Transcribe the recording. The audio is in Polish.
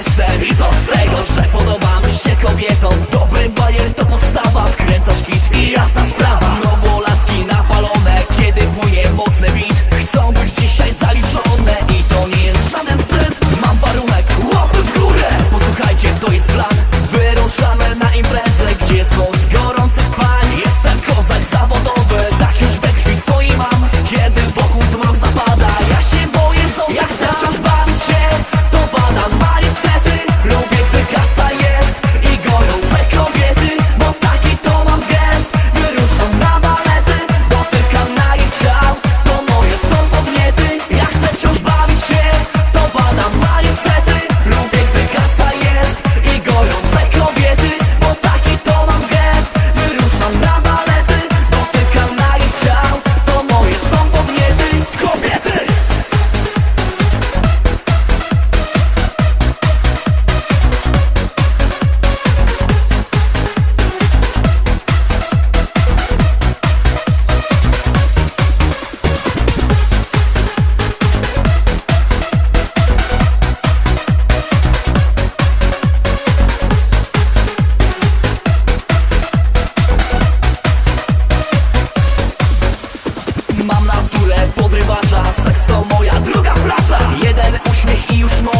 mister I co z tego, że po uśmiech i